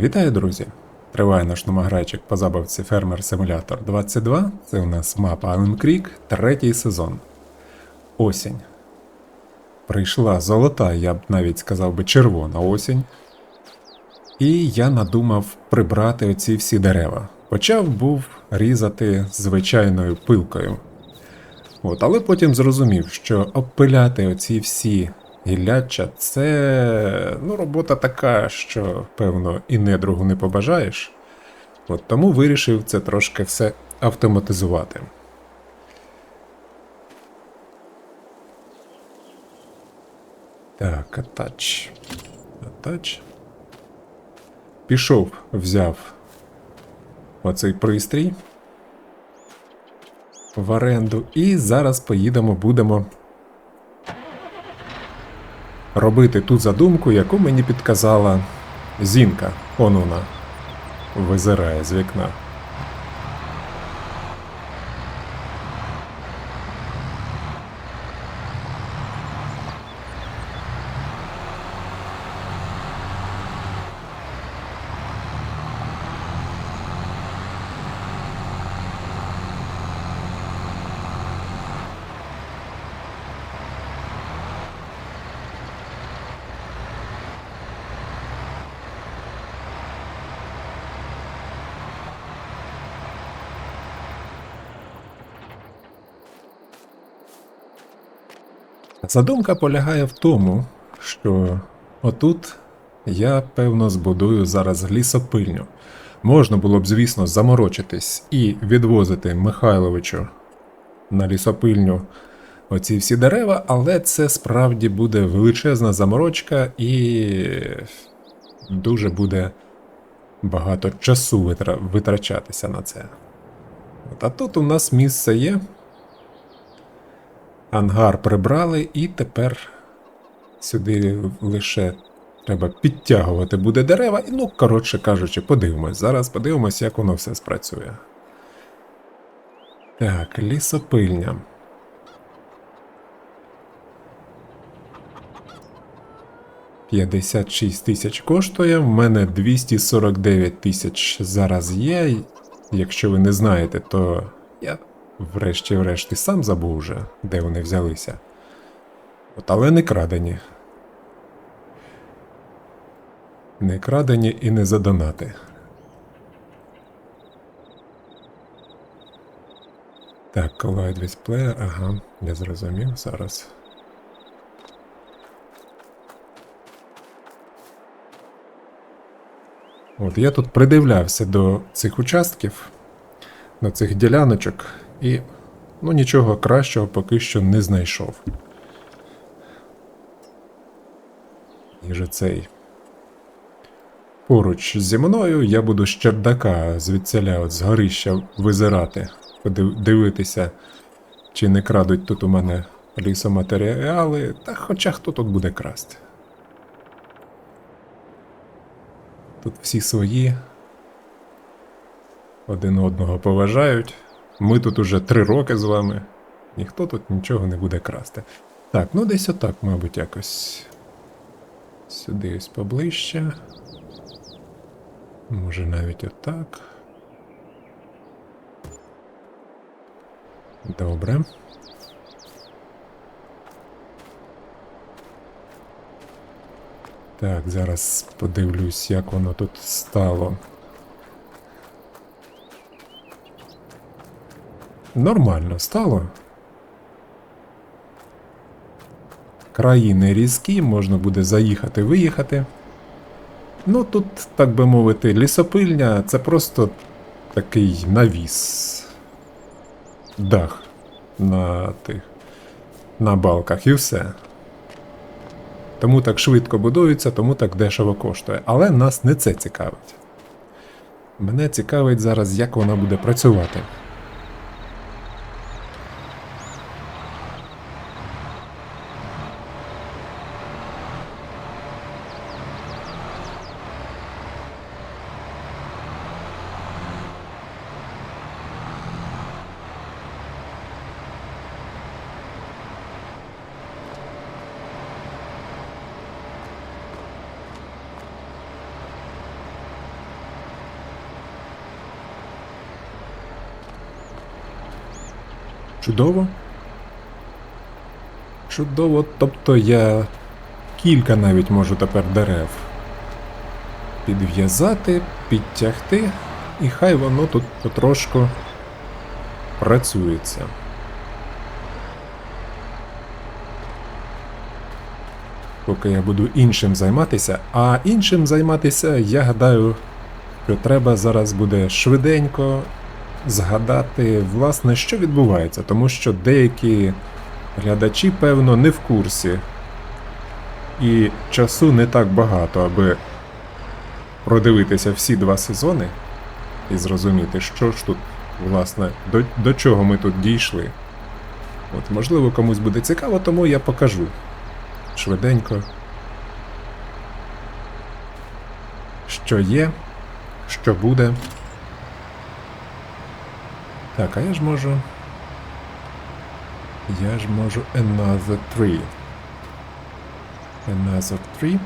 Вітаю, друзі! Триває наш номограйчик по забавці Фермер Симулятор 22. Це у нас мапа Ален Крік, третій сезон. Осінь. Прийшла золота, я б навіть сказав би червона осінь. І я надумав прибрати оці всі дерева. Почав був різати звичайною пилкою. От, але потім зрозумів, що обпиляти оці всі гілляча це ну, робота така, що, певно, і недругу не побажаєш. От тому вирішив це трошки все автоматизувати. Так, атач. Атач. Пішов, взяв оцей пристрій в оренду. І зараз поїдемо, будемо робити ту задумку, яку мені підказала Зінка. онуна, визирає з вікна. Задумка полягає в тому, що отут я певно збудую зараз лісопильню. Можна було б, звісно, заморочитись і відвозити Михайловичу на лісопильню оці всі дерева, але це справді буде величезна заморочка і дуже буде багато часу витра- витрачатися на це. От, а тут у нас місце є. Ангар прибрали, і тепер сюди лише треба підтягувати буде дерева. І, ну, коротше кажучи, подивимось. Зараз подивимось, як воно все спрацює. Так, лісопильня. П'ятдесят шість тисяч коштує. В мене 249 тисяч зараз є. Якщо ви не знаєте, то я врешті-врешт і сам забув уже, де вони взялися. От, але не крадені. Не крадені і не задонати. Так, Collide with Player, ага, я зрозумів зараз. От я тут придивлявся до цих участків, до цих діляночок, і ну нічого кращого поки що не знайшов. Ніж цей. Поруч зі мною я буду з чердака звідсіля от з горища визирати, дивитися, чи не крадуть тут у мене лісоматеріали, та хоча хто тут буде красти. Тут всі свої один одного поважають. Ми тут уже три роки з вами. Ніхто тут нічого не буде красти. Так, ну десь отак, мабуть, якось. Сюди ось поближче. Може навіть отак. Добре. Так, зараз подивлюсь, як воно тут стало. Нормально стало. Краї не різкі, можна буде заїхати, виїхати. Ну тут, так би мовити, лісопильня це просто такий навіс. Дах на тих на балках і все. Тому так швидко будується, тому так дешево коштує. Але нас не це цікавить. Мене цікавить зараз, як вона буде працювати. Чудово. Чудово, тобто я кілька навіть можу тепер дерев підв'язати, підтягти, і хай воно тут потрошку працюється. Поки я буду іншим займатися, а іншим займатися, я гадаю, що треба зараз буде швиденько згадати, власне, що відбувається, тому що деякі глядачі, певно, не в курсі, і часу не так багато, аби продивитися всі два сезони і зрозуміти, що ж тут, власне, до, до чого ми тут дійшли. От, можливо, комусь буде цікаво, тому я покажу швиденько, що є, що буде. Так, а я ж можу. Я ж можу another three. Another three.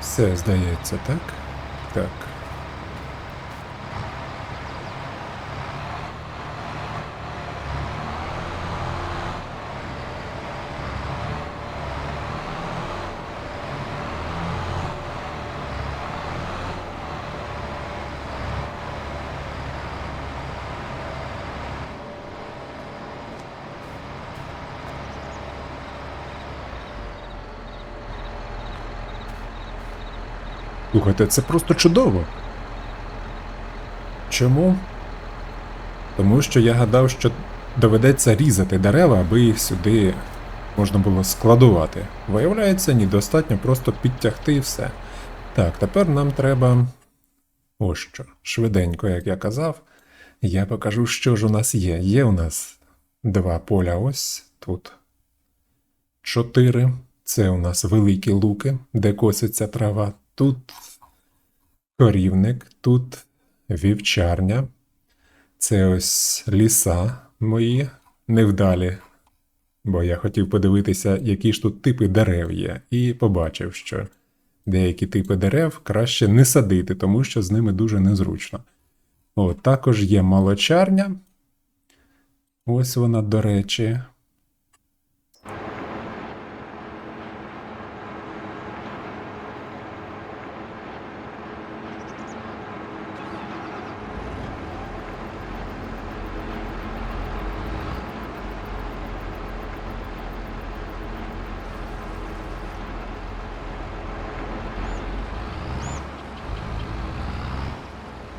Все, здається, так? Так. Слухайте, це просто чудово. Чому? Тому що я гадав, що доведеться різати дерева, аби їх сюди можна було складувати. Виявляється, ні, достатньо просто підтягти і все. Так, тепер нам треба. Ось що. Швиденько, як я казав, я покажу, що ж у нас є. Є у нас два поля ось тут. Чотири. Це у нас великі луки, де коситься трава. Тут корівник, тут вівчарня. Це ось ліса мої невдалі. Бо я хотів подивитися, які ж тут типи дерев є, і побачив, що деякі типи дерев краще не садити, тому що з ними дуже незручно. От, також є молочарня. Ось вона, до речі.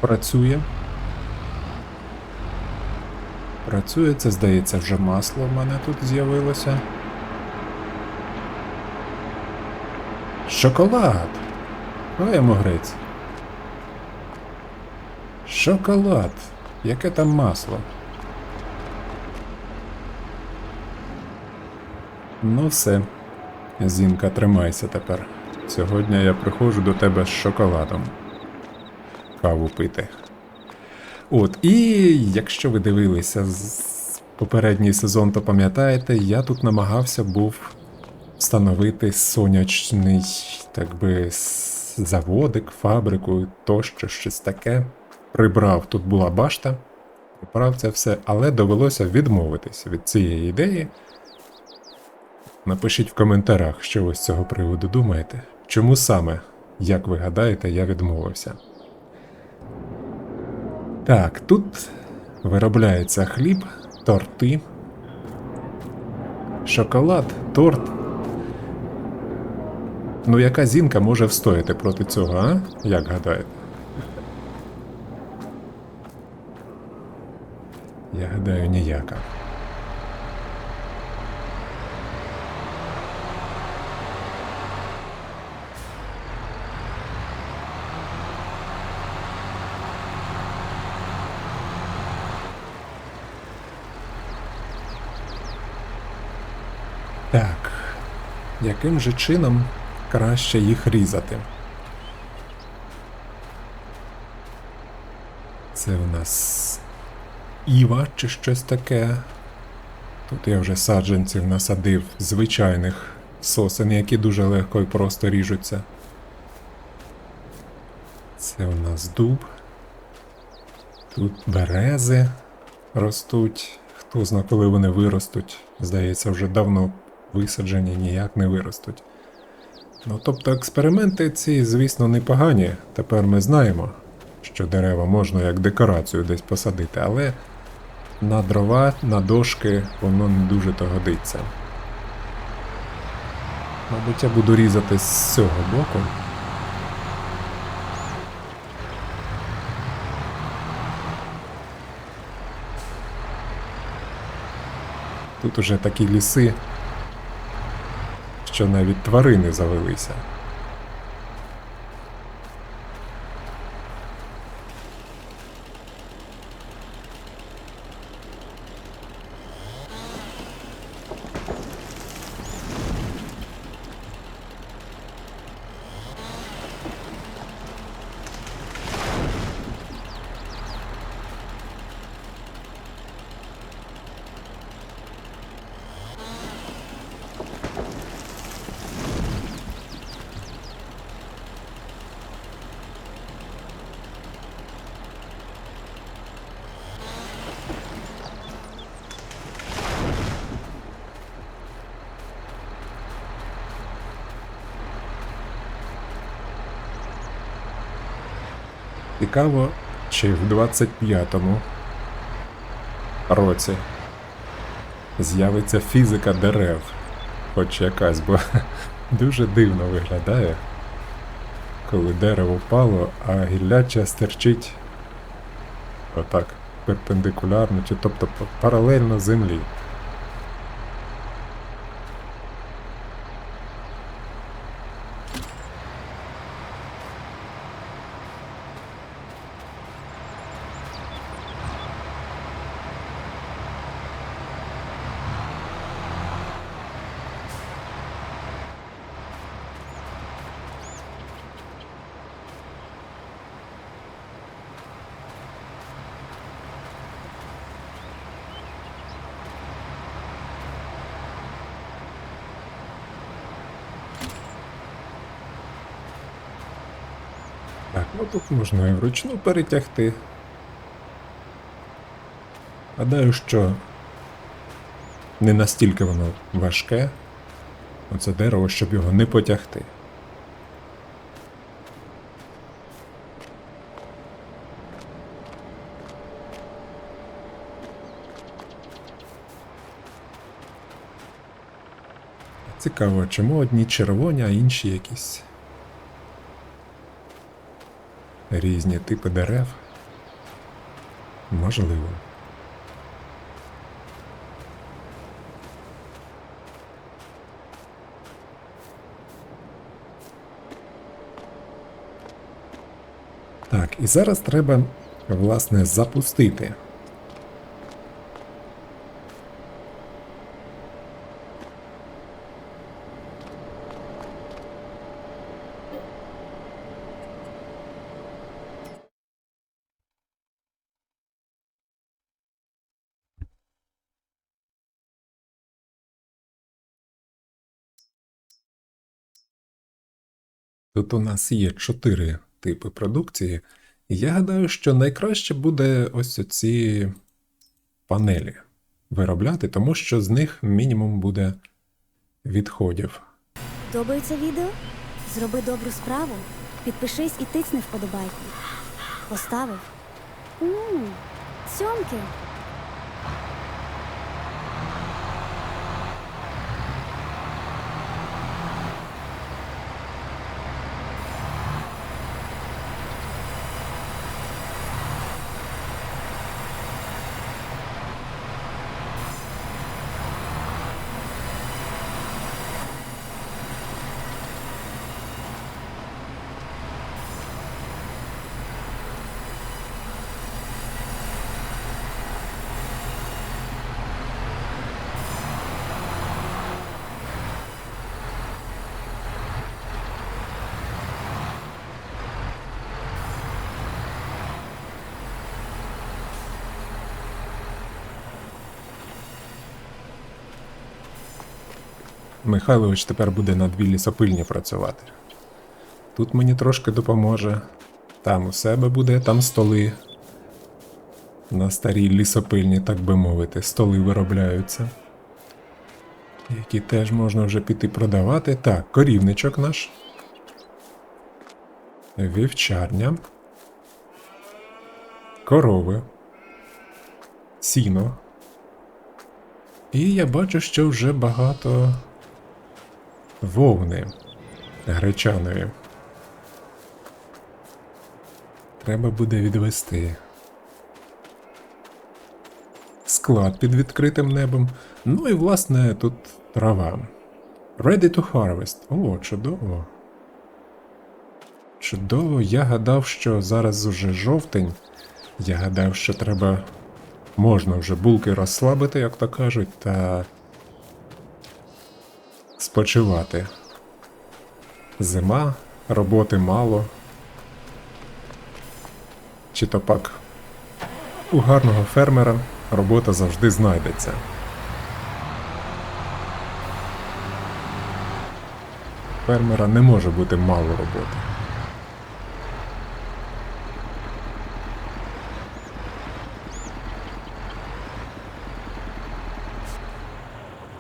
Працює. Працює, це здається, вже масло в мене тут з'явилося. Шоколад! Ой, могрець. Шоколад. Яке там масло? Ну все. Зінка, тримайся тепер. Сьогодні я приходжу до тебе з шоколадом. Каву пити. От, і якщо ви дивилися попередній сезон, то пам'ятаєте, я тут намагався був встановити сонячний, так би, заводик, фабрику тощо, щось таке. Прибрав, тут була башта, прибрав це все, але довелося відмовитися від цієї ідеї. Напишіть в коментарях, що ви з цього приводу думаєте. Чому саме, як ви гадаєте, я відмовився. Так, тут виробляється хліб, торти, шоколад, торт. Ну, яка зінка може встояти проти цього, а? Як гадаєте? Я гадаю, ніяка. Так. Яким же чином краще їх різати? Це в нас Іва чи щось таке. Тут я вже саджанців насадив звичайних сосен, які дуже легко і просто ріжуться. Це у нас дуб. Тут берези ростуть. Хто зна, коли вони виростуть. Здається, вже давно висаджені, ніяк не виростуть. Ну, тобто експерименти ці, звісно, непогані. Тепер ми знаємо, що дерева можна як декорацію десь посадити, але на дрова, на дошки воно не дуже то годиться. Мабуть, я буду різати з цього боку. Тут уже такі ліси, що навіть тварини завелися. Цікаво, чи в 25-му році з'явиться фізика дерев, хоч якась, бо дуже дивно виглядає, коли дерево впало, а гілляча стерчить отак перпендикулярно, чи тобто паралельно землі. Ну тут можна і вручну перетягти. Гадаю, що не настільки воно важке, оце дерево, щоб його не потягти. Цікаво, чому одні червоні, а інші якісь різні типи дерев. Можливо. Так, і зараз треба, власне, запустити. Тут у нас є чотири типи продукції. І я гадаю, що найкраще буде ось ці панелі виробляти, тому що з них мінімум буде відходів. Подобається відео? Зроби добру справу, підпишись і тисни вподобайку. Поставив? Ммм, сьомки. Михайлович тепер буде на дві лісопильні працювати. Тут мені трошки допоможе. Там у себе буде, там столи. На старій лісопильні, так би мовити, столи виробляються. Які теж можна вже піти продавати. Так, корівничок наш. Вівчарня. Корови. Сіно. І я бачу, що вже багато вовни гречаної. Треба буде відвести. Склад під відкритим небом. Ну і власне тут трава. Ready to harvest. О, чудово. Чудово, я гадав, що зараз уже жовтень. Я гадав, що треба. Можна вже булки розслабити, як то кажуть, та спочивати. Зима, роботи мало. Чи то пак у гарного фермера робота завжди знайдеться. Фермера не може бути мало роботи.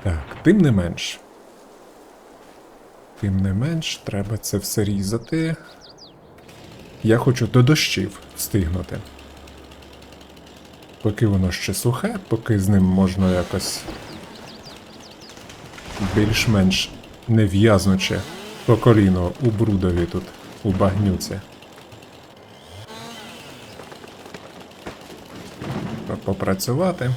Так, тим не менш. Тим не менш, треба це все різати. Я хочу до дощів встигнути. Поки воно ще сухе, поки з ним можна якось більш-менш не в'язнуче по коліно у брудові тут, у багнюці. Попрацювати.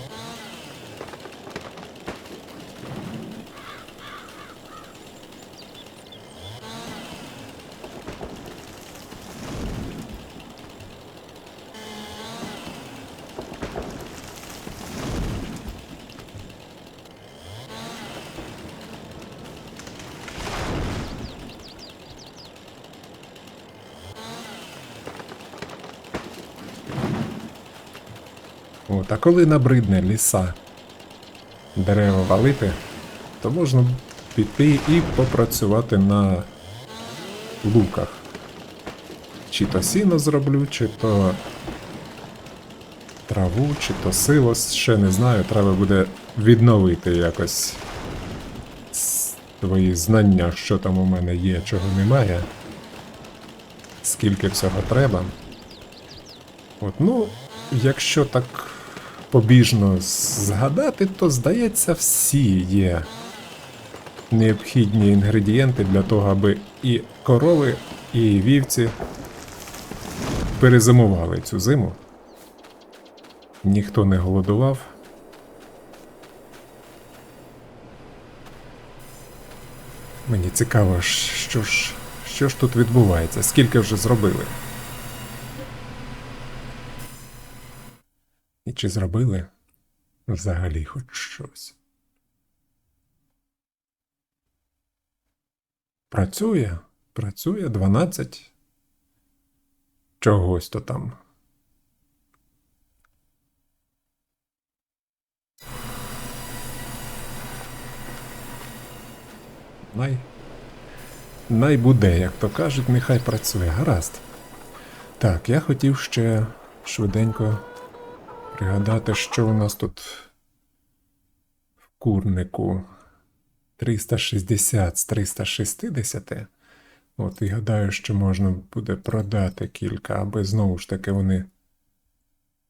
От, а коли набридне ліса дерева валити, то можна піти і попрацювати на луках. Чи то сіно зроблю, чи то траву, чи то силос, ще не знаю, треба буде відновити якось свої знання, що там у мене є, чого немає, скільки всього треба. От, ну, якщо так побіжно згадати, то здається, всі є необхідні інгредієнти для того, аби і корови, і вівці перезимували цю зиму. Ніхто не голодував. Мені цікаво, що ж, що ж тут відбувається, скільки вже зробили. І чи зробили взагалі хоч щось? Працює, працює 12 чогось то там. Най. Най буде, як то кажуть, нехай працює. Гаразд. Так, я хотів ще швиденько пригадати, що у нас тут в курнику 360 з 360. От і гадаю, що можна буде продати кілька, аби знову ж таки вони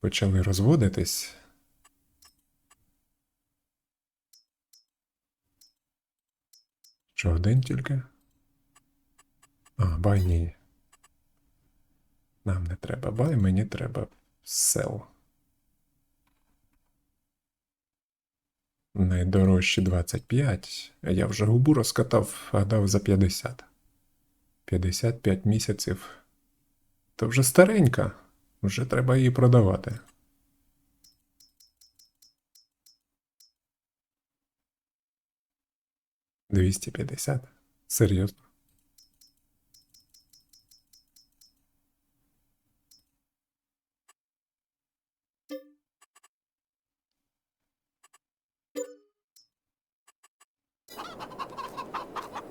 почали розводитись. Що один тільки? А, бай ні. Нам не треба бай, мені треба сел. Найдорожчі 25, а я вже губу розкатав, а дав за 50. 55 місяців. То вже старенька. Вже треба її продавати. Двісті п'ятдесят? Серйозно?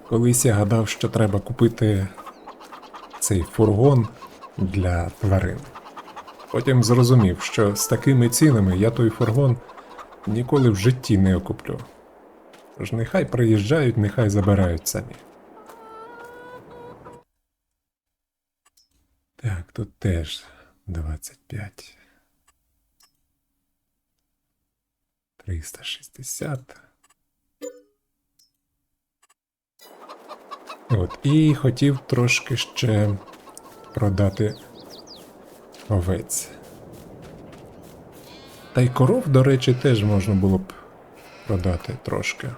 Колись я гадав, що треба купити цей фургон для тварин. Потім зрозумів, що з такими цінами я той фургон ніколи в житті не окуплю. Тож нехай приїжджають, нехай забирають самі. Так, тут теж 25. 360. От, і хотів трошки ще продати овець. Та й коров, до речі, теж можна було б продати трошки.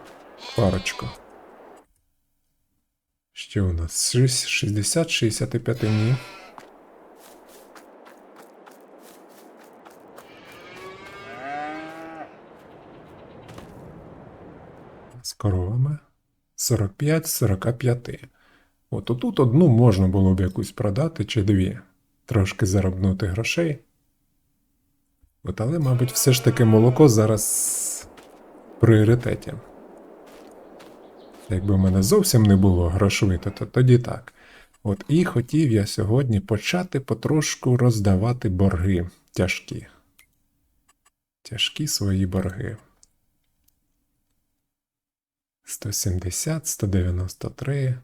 Парочку. Що у нас? 60-65 ні. З коровами 45-45. От отут одну можна було б якусь продати чи дві, трошки заробнути грошей. От, але, мабуть, все ж таки молоко зараз в пріоритеті. Якби в мене зовсім не було грошовито, то тоді так. От і хотів я сьогодні почати потрошку роздавати борги тяжкі. Тяжкі свої борги. 170, 193.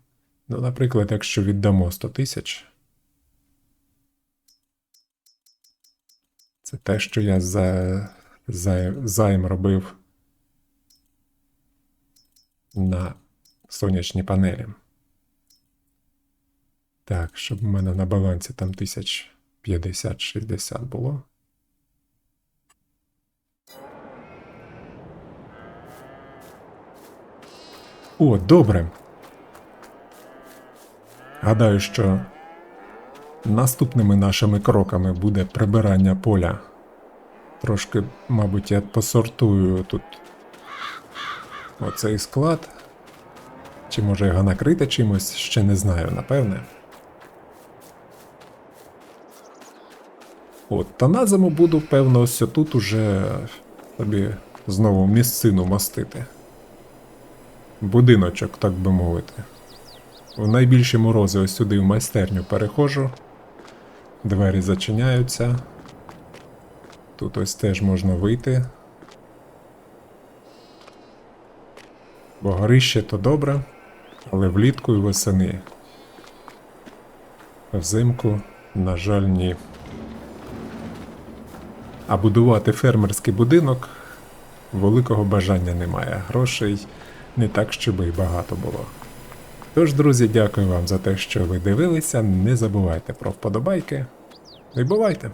Ну, наприклад, якщо віддамо 100 тисяч. Це те, що я за, за, займ робив на сонячні панелі. Так, щоб у мене на балансі там 1050-60 було. О, добре. Гадаю, що наступними нашими кроками буде прибирання поля. Трошки, мабуть, я посортую тут оцей склад. Чи може його накрити чимось, ще не знаю, напевне. От, та на зиму буду, певно, ось тут уже собі знову місцину мостити. Будиночок, так би мовити. В найбільші морози ось сюди в майстерню переходжу. Двері зачиняються. Тут ось теж можна вийти. Бо горище то добре, але влітку і восени. Взимку, на жаль, ні. А будувати фермерський будинок великого бажання немає. Грошей не так, щоб і багато було. Тож, друзі, дякую вам за те, що ви дивилися. Не забувайте про вподобайки. І бувайте!